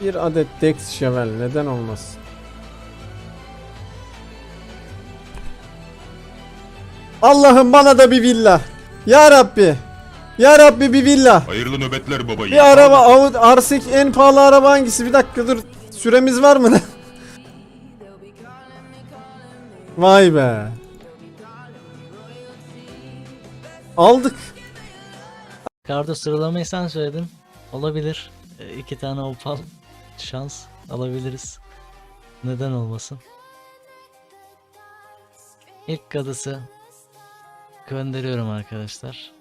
Bir adet Dex Cheval neden olmasın? Allah'ım bana da bir villa. Ya Rabbi. Ya Rabbi bir villa. Hayırlı nöbetler baba. Bir araba Audi R8 en pahalı araba hangisi? Bir dakika dur. Süremiz var mı? Vay be. Aldık. Kardo sıralamayı sen söyledin. Olabilir. E, iki tane opal şans alabiliriz. Neden olmasın? İlk kadısı gönderiyorum arkadaşlar.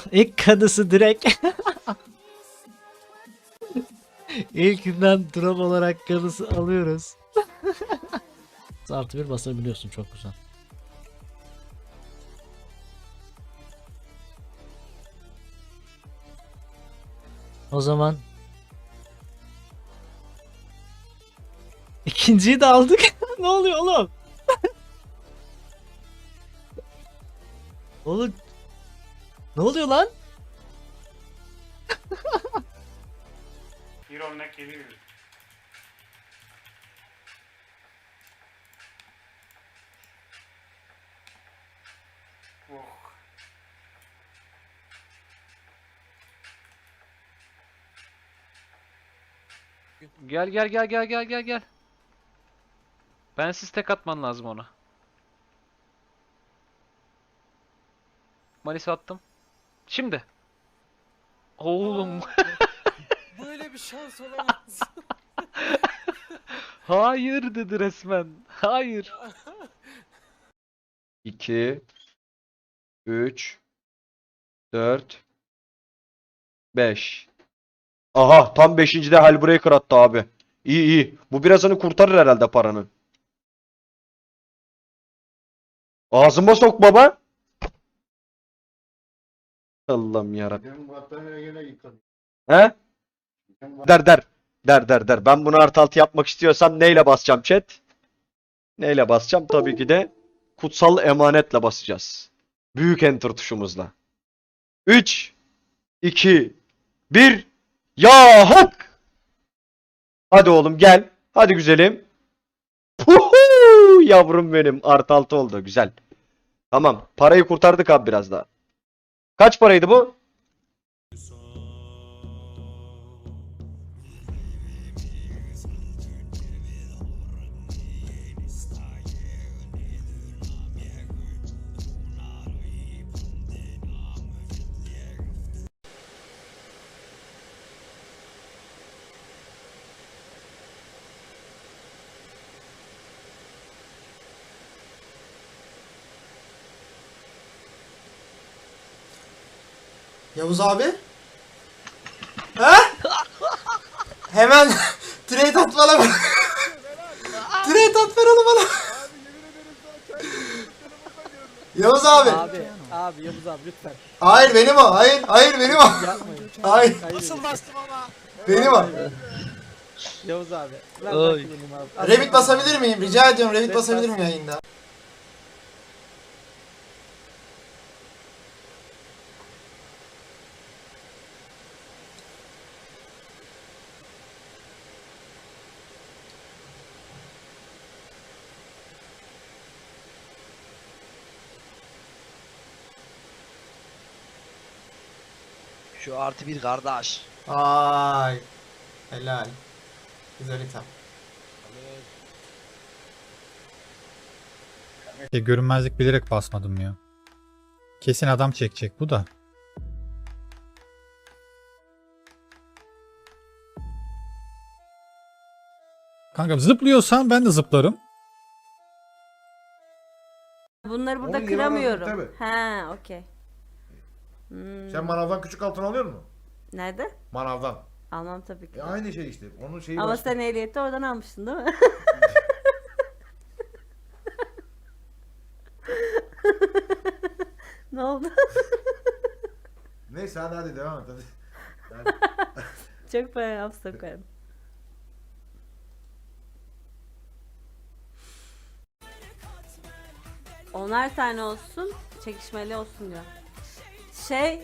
İlk kadısı direkt İlkinden drop olarak kadısı alıyoruz. Artı bir basabiliyorsun çok güzel. O zaman ikinciyi de aldık. ne oluyor oğlum? oğlum ne oluyor lan? Bir örnek geliyor. Oh. Gel gel gel gel gel gel gel. Ben siz tek atman lazım ona. Malis attım. Şimdi. Oğlum. Böyle bir şans olamaz. Hayır dedi resmen. Hayır. 2 3 4 5 Aha tam 5. de Hellbreaker attı abi. İyi iyi. Bu birazını kurtarır herhalde paranın. Ağzıma sok baba. Allah'ım yarabbim. He? Der der. Der der der. Ben bunu artı altı yapmak istiyorsam neyle basacağım chat? Neyle basacağım? Tabii ki de kutsal emanetle basacağız. Büyük enter tuşumuzla. 3 2 1 Ya hak! Hadi oğlum gel. Hadi güzelim. Puhu! Yavrum benim. Artı altı oldu. Güzel. Tamam. Parayı kurtardık abi biraz daha. Kaç paraydı bu? Yavuz abi? He? Hemen trade at bana trade at ver onu bana. Yavuz abi. Abi, abi Yavuz abi lütfen. Hayır benim o. Hayır, hayır benim o. Yapmayın. Hayır, Nasıl bastım ama? benim o. Yavuz abi. Ver Oy. abi. Revit basabilir miyim? Rica ediyorum Revit basabilir miyim yayında? Şu artı bir kardeş. Ay. Helal. Güzel item. Ya görünmezlik bilerek basmadım ya. Kesin adam çekecek bu da. Kanka zıplıyorsan ben de zıplarım. Bunları burada alalım, kıramıyorum. tabii. Ha, okey. Hmm. Sen manavdan küçük altın alıyor musun? Nerede? Manavdan. Almam tabii ki. E aynı şey işte. Onun şeyi Ama başka. sen ehliyeti oradan almıştın değil mi? ne oldu? Neyse hadi hadi devam et hadi. hadi. Çok para laf sokarım. Onar tane olsun, çekişmeli olsun diyor şey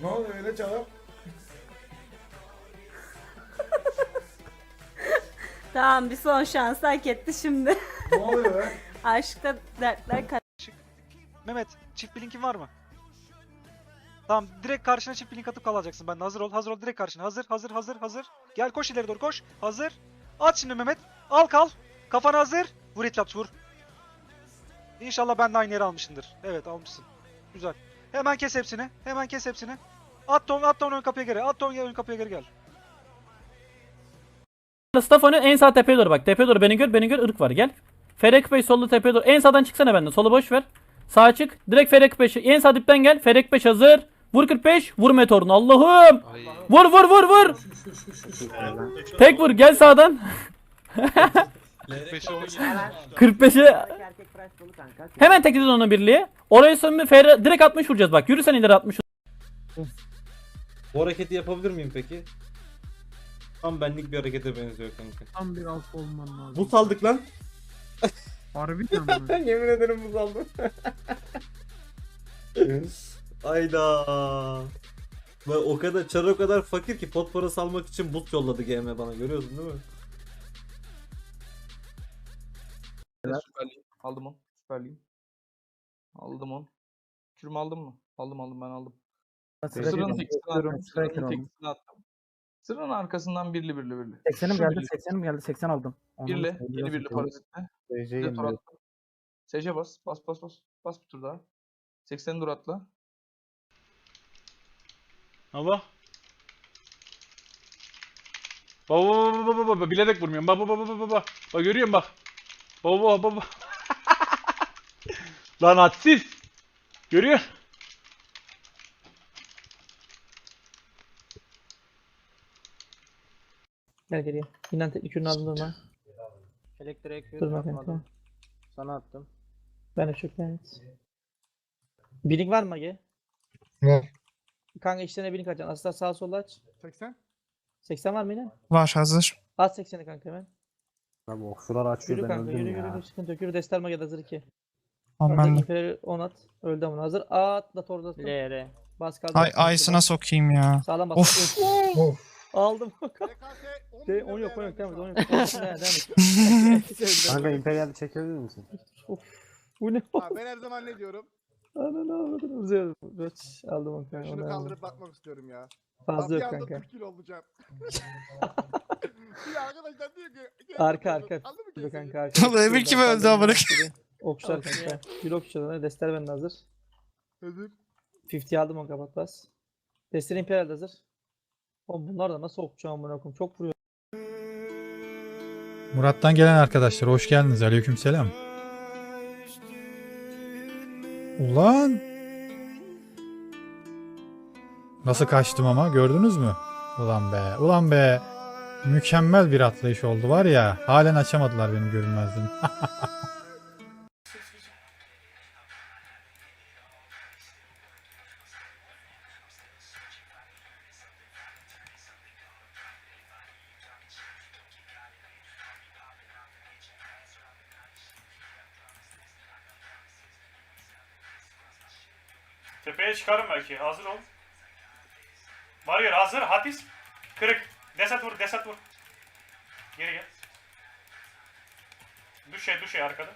Ne oluyor öyle çalar? tamam bir son şans hak etti şimdi. Ne oluyor lan? Aşkta dertler kar- Mehmet çift bir linkin var mı? Tamam direkt karşına çift blink atıp kalacaksın. Ben hazır ol. Hazır ol direkt karşına. Hazır hazır hazır hazır. Gel koş ileri doğru koş. Hazır. At şimdi Mehmet. Al kal. Kafana hazır. Vur itlaps vur. İnşallah ben de aynı yeri almışındır. Evet almışsın. Güzel. Hemen kes hepsini. Hemen kes hepsini. At ton at ton ön kapıya geri. At ton ön kapıya geri gel. Stafanı en sağ tepeye doğru bak. Tepeye doğru beni gör. Beni gör. ırk var. Gel. Ferek Bey sollu tepeye doğru. En sağdan çıksana benden. Solu boş ver. Sağa çık. Direkt Ferek 5. En sağ dipten gel. Ferek 5 hazır. Vur 45. Vur meteorunu. Allah'ım. Vur vur vur vur. Tek vur. Gel sağdan. 45'e Hemen tek edin onu birliğe. Oraya sonra Ferre direkt 60 vuracağız bak. Yürü sen ileri 60. Bu hareketi yapabilir miyim peki? Tam benlik bir harekete benziyor kanka. Tam bir alfa olman lazım. Bu saldık lan. Harbiden mi? Yemin ederim bu saldım. Ayda. Ve o kadar çar o kadar fakir ki pot parası almak için buz yolladı GM bana görüyorsun değil mi? Süperliyim. Aldım onu. Süperliyim. Aldım onu. Kürüm aldın mı? Aldım aldım ben aldım. Sırrın tekisini attım. Sırrın tekisini attım. Sırrın arkasından birli birli birli. 80'im Şu geldi, birli. 80'im geldi, 80 aldım. Birli. Yeni birli parazitle. Bir de tur attım. Sece bas. Bas bas bas. Bas bir tur daha. 80 dur atla. Allah. Baba baba baba baba baba bilerek vurmuyorum. Baba baba baba baba. Bak görüyorum bak. Baba baba baba. Lan hadsiz. Görüyor. Gel geriye. İnan teknik ürünü aldım durma. Elektrik Durma kanka. Sana attım. Ben de çok evet. Binik var mı Age? Var. Kanka içlerine binik açacaksın. Asla sağa sola aç. 80. 80 var mı yine? Var hazır. At 80'i kanka hemen. Tamam okçular açıyor Yürü kanka yürü yürü yürü. Sıkıntı yok. Yürü destel mage hazır 2. Tamam ben de. imperial 10 at. Öldü ama hazır. Atla torda attım. LR. Bas kaldı. Ay ayısına sokayım ya. Sağlam bas. Of. Of. Aldım. De, 10 yok 10 yok devam et 10 yok. Devam et. Kanka imperial çekebilir misin? Bu ne? ben her zaman ne diyorum? Ananı avradını uzuyorum. Göç aldım onu kanka. Şunu kaldırıp bakmak istiyorum ya. Fazla bir yok anda kanka. 40 kilo olacağım. ya arkadaşlar diyor ki. Arka arka. Aldın mı Dur keseyi? kanka arka. Vallahi öbür kim öldü amına Okçular kanka. Bir okçular. Destel bende hazır. Hazır. 50 aldım onu kapat bas. Destel imperial de hazır. Oğlum bunlar da nasıl okçu amına koyayım. Çok vuruyor. Murat'tan gelen arkadaşlar hoş geldiniz. Aleykümselam. Ulan. Nasıl kaçtım ama gördünüz mü? Ulan be, ulan be. Mükemmel bir atlayış oldu var ya. Halen açamadılar benim görünmezliğimi. Tepeye çıkarım belki. Hazır ol. Varıyor hazır. Hatis. Kırık. Desat vur. Desat vur. Geri gel. Düşe düşe arkada.